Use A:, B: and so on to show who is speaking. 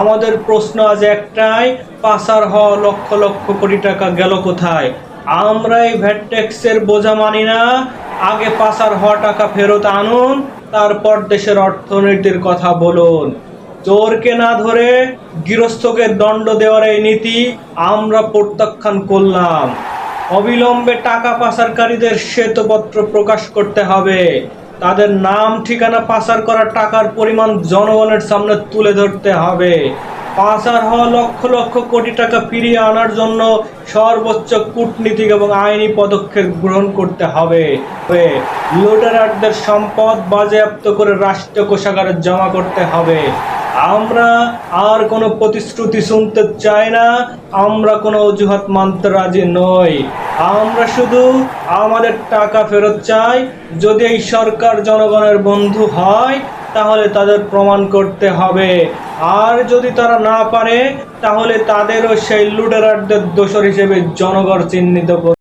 A: আমাদের প্রশ্ন আজ একটাই, পাচার হওয়া লক্ষ লক্ষ কোটি টাকা গেল কোথায়? আমরা এই ভ্যাট ট্যাক্সের বোঝা মানি না। আগে পাচার হওয়া টাকা ফেরত আনুন, তারপর দেশের অর্থনীতির কথা বলুন। চোরকে না ধরে গৃহস্থকে দণ্ড দেওয়ার এই নীতি আমরা প্রত্যাখ্যান করলাম। অবিলম্বে টাকা পাচারকারীদের শ্বেতপত্র প্রকাশ করতে হবে। তাদের নাম, ঠিকানা পাচার করা টাকার পরিমাণ জনগণের সামনে তুলে ধরতে হবে। পাচার হওয়া লক্ষ লক্ষ কোটি টাকা ফিরিয়ে আনার জন্য সর্বোচ্চ কূটনীতিক এবং আইনি পদক্ষেপ গ্রহণ করতে হবে। লুটেরারদের সম্পদ বাজেয়াপ্ত করে রাষ্ট্রীয় কোষাগারে জমা করতে হবে। আমরা আর কোনো প্রতিশ্রুতি শুনতে চাই না, আমরা কোনো অজুহাত মানতে রাজি নই। আমরা শুধু আমাদের টাকা ফেরত চাই। যদি এই সরকার জনগণের বন্ধু হয়, তাহলে তাদের প্রমাণ করতে হবে। আর যদি তারা না পারে, তাহলে তাদেরও সেই লুটেরারদের দোষর হিসেবে জনগণ চিহ্নিত